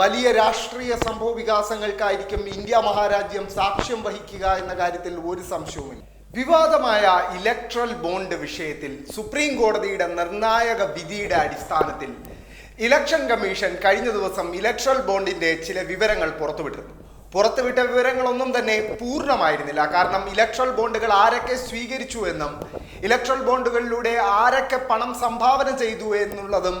വലിയ രാഷ്ട്രീയ സംഭവ വികാസങ്ങൾക്കായിരിക്കും ഇന്ത്യ മഹാരാജ്യം സാക്ഷ്യം വഹിക്കുക എന്ന കാര്യത്തിൽ ഒരു സംശയവുമില്ല. വിവാദമായ ഇലക്ട്രൽ ബോണ്ട് വിഷയത്തിൽ സുപ്രീം കോടതിയുടെ നിർണായക വിധിയുടെ അടിസ്ഥാനത്തിൽ ഇലക്ഷൻ കമ്മീഷൻ കഴിഞ്ഞ ദിവസം ഇലക്ട്രൽ ബോണ്ടിന്റെ ചില വിവരങ്ങൾ പുറത്തുവിട്ടിരുന്നു. പുറത്തുവിട്ട വിവരങ്ങളൊന്നും തന്നെ പൂർണമായിരുന്നില്ല. കാരണം ഇലക്ട്രൽ ബോണ്ടുകൾ ആരൊക്കെ സ്വീകരിച്ചു എന്നും ഇലക്ട്രൽ ബോണ്ടുകളിലൂടെ ആരൊക്കെ പണം സംഭാവന ചെയ്തു എന്നുള്ളതും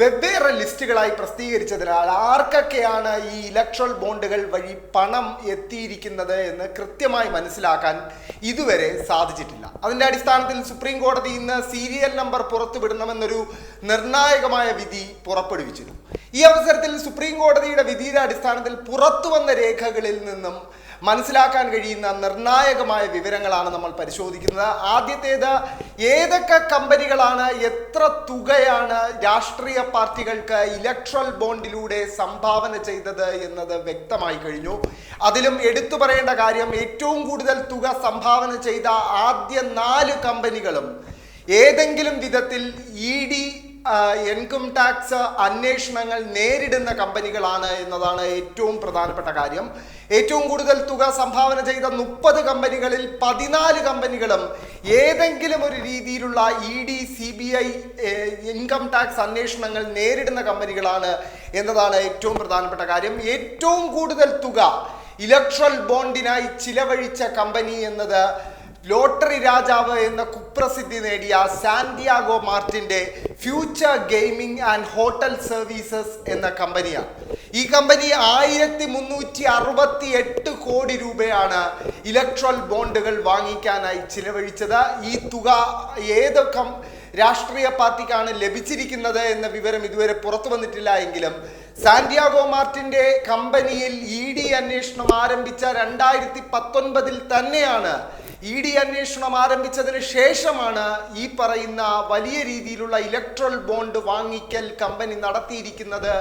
വെവ്വേറെ ലിസ്റ്റുകളായി പ്രസിദ്ധീകരിച്ചതിനാൽ ആർക്കൊക്കെയാണ് ഈ ഇലക്ട്രൽ ബോണ്ടുകൾ വഴി പണം എത്തിയിരിക്കുന്നത് എന്ന് കൃത്യമായി മനസ്സിലാക്കാൻ ഇതുവരെ സാധിച്ചിട്ടില്ല. അതിന്റെ അടിസ്ഥാനത്തിൽ സുപ്രീം കോടതി ഇന്ന് സീരിയൽ നമ്പർ പുറത്തുവിടണമെന്നൊരു നിർണായകമായ വിധി പുറപ്പെടുവിച്ചിരുന്നു. ഈ അവസരത്തിൽ സുപ്രീം കോടതിയുടെ വിധിയുടെ അടിസ്ഥാനത്തിൽ പുറത്തു വന്ന രേഖകളിൽ നിന്നും മനസ്സിലാക്കാൻ കഴിയുന്ന നിർണായകമായ വിവരങ്ങളാണ് നമ്മൾ പരിശോധിക്കുന്നത്. ആദ്യത്തേത് ഏതൊക്കെ കമ്പനികളാണ് എത്ര തുകയാണ് രാഷ്ട്രീയ പാർട്ടികൾക്ക് ഇലക്ട്രൽ ബോണ്ടിലൂടെ സംഭാവന ചെയ്തത് എന്നത് വ്യക്തമായി കഴിഞ്ഞു. അതിലും എടുത്തു പറയേണ്ട കാര്യം ഏറ്റവും കൂടുതൽ തുക സംഭാവന ചെയ്ത ആദ്യ നാല് കമ്പനികളും ഏതെങ്കിലും വിധത്തിൽ ഇ ഡി ഇൻകം ടാക്സ് അന്വേഷണങ്ങൾ നേരിടുന്ന കമ്പനികളാണ് എന്നതാണ് ഏറ്റവും പ്രധാനപ്പെട്ട കാര്യം. ഏറ്റവും കൂടുതൽ തുക സംഭാവന ചെയ്ത മുപ്പത് കമ്പനികളിൽ പതിനാല് കമ്പനികളും ഏതെങ്കിലും ഒരു രീതിയിലുള്ള E D C B I income tax അന്വേഷണങ്ങൾ നേരിടുന്ന കമ്പനികളാണ് എന്നതാണ് ഏറ്റവും പ്രധാനപ്പെട്ട കാര്യം. ഏറ്റവും കൂടുതൽ തുക ഇലക്ട്രൽ ബോണ്ടിനായി ചിലവഴിച്ച കമ്പനി എന്നത് ലോട്ടറി രാജാവ് എന്ന കുപ്രസിദ്ധി നേടിയ Santiago മാർട്ടിന്റെ future gaming and hotel services എന്ന കമ്പനിയാണ്. ഈ കമ്പനി ആയിരത്തി മുന്നൂറ്റി അറുപത്തി എട്ട് കോടി രൂപയാണ് ഇലക്ട്രൽ ബോണ്ടുകൾ വാങ്ങിക്കാനായി ചിലവഴിച്ചത്. ഈ തുക ഏത് കം രാഷ്ട്രീയ പാർട്ടിക്കാണ് ലഭിച്ചിരിക്കുന്നത് എന്ന വിവരം ഇതുവരെ പുറത്തു വന്നിട്ടില്ല എങ്കിലും സാന്റിയാഗോ മാർട്ടിന്റെ കമ്പനിയിൽ ഇ ഡി അന്വേഷണം ആരംഭിച്ച രണ്ടായിരത്തി പത്തൊൻപതിൽ തന്നെയാണ് ഇ ഡി അന്വേഷണം ആരംഭിച്ചതിന് ശേഷമാണ് ഈ പറയുന്ന വലിയ രീതിയിലുള്ള ഇലക്ട്രൽ ബോണ്ട് വാങ്ങിക്കൽ കമ്പനി നടത്തിയിരിക്കുന്നത്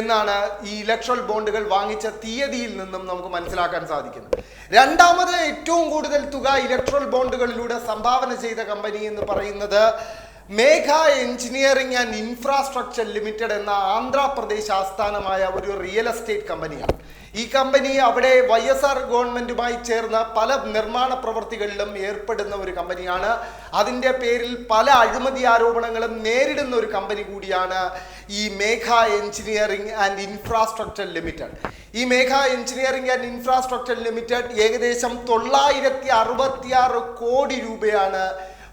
എന്നാണ് ഈ ഇലക്ട്രൽ ബോണ്ടുകൾ വാങ്ങിച്ച തീയതിയിൽ നിന്നും നമുക്ക് മനസ്സിലാക്കാൻ സാധിക്കുന്നത്. രണ്ടാമത് ഏറ്റവും കൂടുതൽ തുക ഇലക്ട്രൽ ബോണ്ടുകളിലൂടെ സംഭാവന ചെയ്ത കമ്പനി എന്ന് പറയുന്നത് Megha engineering and infrastructure limited എന്ന ആന്ധ്രാപ്രദേശ് ആസ്ഥാനമായ ഒരു റിയൽ എസ്റ്റേറ്റ് കമ്പനിയാണ്. ഈ കമ്പനി അവിടെ വൈ എസ് ആർ ഗവൺമെന്റുമായി ചേർന്ന പല നിർമ്മാണ പ്രവർത്തികളിലും ഏർപ്പെടുന്ന ഒരു കമ്പനിയാണ്. അതിന്റെ പേരിൽ പല അഴിമതി ആരോപണങ്ങളും നേരിടുന്ന ഒരു കമ്പനി കൂടിയാണ് ഈ Megha engineering and infrastructure limited. ഈ Megha engineering and infrastructure limited ഏകദേശം തൊള്ളായിരത്തി കോടി രൂപയാണ്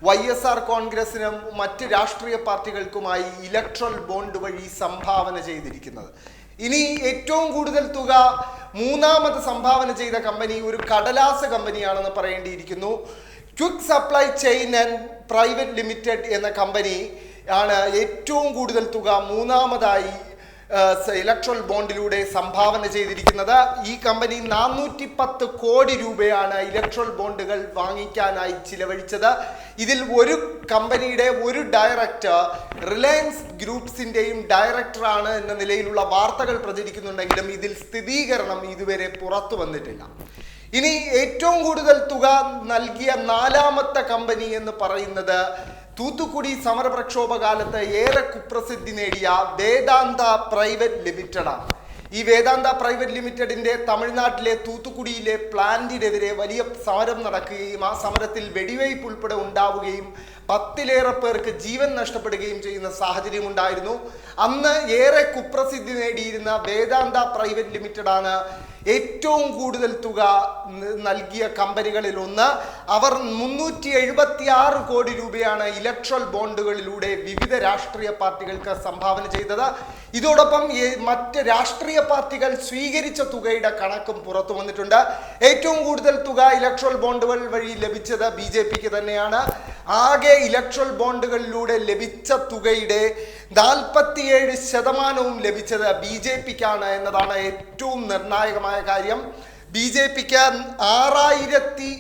വൈ എസ് ആർ കോൺഗ്രസിനും മറ്റ് രാഷ്ട്രീയ പാർട്ടികൾക്കുമായി ഇലക്ട്രൽ ബോണ്ട് വഴി സംഭാവന ചെയ്തിരിക്കുന്നത്. ഇനി ഏറ്റവും കൂടുതൽ തുക മൂന്നാമത് സംഭാവന ചെയ്ത കമ്പനി ഒരു കടലാസ കമ്പനിയാണെന്ന് പറയേണ്ടിയിരിക്കുന്നു. Quick supply chain and private limited എന്ന കമ്പനി ആണ് ഏറ്റവും കൂടുതൽ തുക മൂന്നാമതായി ഇലക്ട്രൽ ബോണ്ടിലൂടെ സംഭാവന ചെയ്തിരിക്കുന്നത് ഈ കമ്പനി നാനൂറ്റി പത്ത് കോടി രൂപയാണ് ഇലക്ട്രൽ ബോണ്ടുകൾ വാങ്ങിക്കാനായി ചിലവഴിച്ചത്. ഇതിൽ ഒരു കമ്പനിയുടെ ഒരു ഡയറക്ടർ റിലയൻസ് ഗ്രൂപ്പ്സിന്റെയും ഡയറക്ടറാണ് എന്ന നിലയിലുള്ള വാർത്തകൾ പ്രചരിക്കുന്നുണ്ടെങ്കിലും ഇതിൽ സ്ഥിരീകരണം ഇതുവരെ പുറത്തു വന്നിട്ടില്ല. ഇനി ഏറ്റവും കൂടുതൽ തുക നൽകിയ നാലാമത്തെ കമ്പനി എന്ന് പറയുന്നത് തൂത്തുക്കുടി സമര പ്രക്ഷോഭകാലത്ത് ഏറെ കുപ്രസിദ്ധി നേടിയ വേദാന്ത പ്രൈവറ്റ് ലിമിറ്റഡാണ്. ഈ വേദാന്ത പ്രൈവറ്റ് ലിമിറ്റഡിന്റെ തമിഴ്നാട്ടിലെ തൂത്തുക്കുടിയിലെ പ്ലാന്റിനെതിരെ വലിയ സമരം നടക്കുകയും ആ സമരത്തിൽ വെടിവയ്പ് ഉൾപ്പെടെ ഉണ്ടാവുകയും പത്തിലേറെ പേർക്ക് ജീവൻ നഷ്ടപ്പെടുകയും ചെയ്യുന്ന സാഹചര്യം ഉണ്ടായിരുന്നു. അന്ന് ഏറെ കുപ്രസിദ്ധി നേടിയിരുന്ന വേദാന്ത പ്രൈവറ്റ് ലിമിറ്റഡാണ് ഏറ്റവും കൂടുതൽ തുക നൽകിയ കമ്പനികളിൽ ഒന്ന്. അവർ മുന്നൂറ്റി എഴുപത്തി ആറ് കോടി രൂപയാണ് ഇലക്ട്രൽ ബോണ്ടുകളിലൂടെ വിവിധ രാഷ്ട്രീയ പാർട്ടികൾക്ക് സംഭാവന ചെയ്തത്. ഇതോടൊപ്പം മറ്റ് രാഷ്ട്രീയ പാർട്ടികൾ സ്വീകരിച്ച തുകയുടെ കണക്കും പുറത്തു വന്നിട്ടുണ്ട്. ഏറ്റവും കൂടുതൽ തുക ഇലക്ട്രൽ ബോണ്ടുകൾ വഴി ലഭിച്ചത് ബി തന്നെയാണ്. ആകെ ഇലക്ട്രൽ ബോണ്ടുകളിലൂടെ ലഭിച്ച തുകയുടെ നാൽപ്പത്തിയേഴ് ശതമാനവും ലഭിച്ചത് ബി ജെ പിക്കാണ് എന്നതാണ് ഏറ്റവും നിർണായകമായ കാര്യം. ബി ജെ പിക്ക് ആറായിരത്തി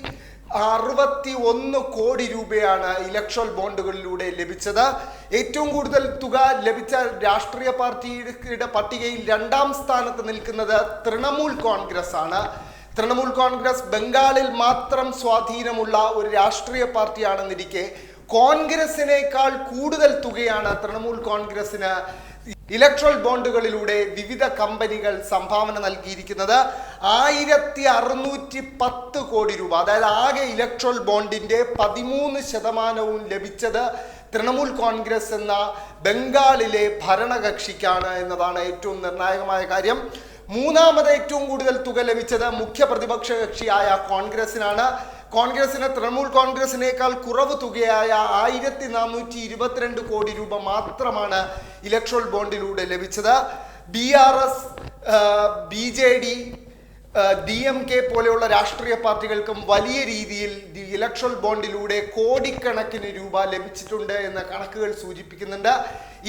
അറുപത്തി ഒന്ന് കോടി രൂപയാണ് ഇലക്ഷൻ ബോണ്ടുകളിലൂടെ ലഭിച്ചത്. ഏറ്റവും കൂടുതൽ തുക ലഭിച്ച രാഷ്ട്രീയ പാർട്ടിയുടെ പട്ടികയിൽ രണ്ടാം സ്ഥാനത്ത് നിൽക്കുന്നത് തൃണമൂൽ കോൺഗ്രസ് ആണ് തൃണമൂൽ കോൺഗ്രസ് ബംഗാളിൽ മാത്രം സ്വാധീനമുള്ള ഒരു രാഷ്ട്രീയ പാർട്ടിയാണെന്നിരിക്കെ കോൺഗ്രസിനേക്കാൾ കൂടുതൽ തുകയാണ് തൃണമൂൽ കോൺഗ്രസിന് ഇലക്ട്രൽ ബോണ്ടുകളിലൂടെ വിവിധ കമ്പനികൾ സംഭാവന നൽകിയിരിക്കുന്നത് ആയിരത്തി അറുന്നൂറ്റി പത്ത് കോടി രൂപ. അതായത് ആകെ ഇലക്ട്രൽ ബോണ്ടിന്റെ പതിമൂന്ന് ശതമാനവും ലഭിച്ചത് തൃണമൂൽ കോൺഗ്രസ് എന്ന ബംഗാളിലെ ഭരണകക്ഷിക്കാണ് എന്നതാണ് ഏറ്റവും നിർണായകമായ കാര്യം. മൂന്നാമത് ഏറ്റവും കൂടുതൽ തുക ലഭിച്ചത് മുഖ്യ പ്രതിപക്ഷ കക്ഷിയായ കോൺഗ്രസിനാണ്. കോൺഗ്രസിന് തൃണമൂൽ കോൺഗ്രസിനേക്കാൾ കുറവ് തുകയായ ആയിരത്തി നാനൂറ്റി ഇരുപത്തിരണ്ട് കോടി രൂപ മാത്രമാണ് ഇലക്ട്രോൾ ബോണ്ടിലൂടെ ലഭിച്ചത്. B R S B J D D M K പോലെയുള്ള രാഷ്ട്രീയ പാർട്ടികൾക്കും വലിയ രീതിയിൽ ദി ബോണ്ടിലൂടെ കോടിക്കണക്കിന് രൂപ ലഭിച്ചിട്ടുണ്ട് എന്ന കണക്കുകൾ സൂചിപ്പിക്കുന്നുണ്ട്.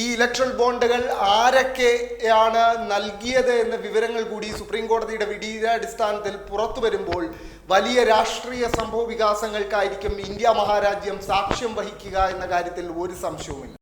ഈ ഇലക്ഷൻ ബോണ്ടുകൾ ആരൊക്കെയാണ് നൽകിയത് എന്ന വിവരങ്ങൾ കൂടി സുപ്രീം കോടതിയുടെ വിധിയുടെ പുറത്തു വരുമ്പോൾ വലിയ രാഷ്ട്രീയ സംഭവ വികാസങ്ങൾക്കായിരിക്കും ഇന്ത്യ മഹാരാജ്യം സാക്ഷ്യം വഹിക്കുക എന്ന കാര്യത്തിൽ ഒരു സംശയവുമില്ല.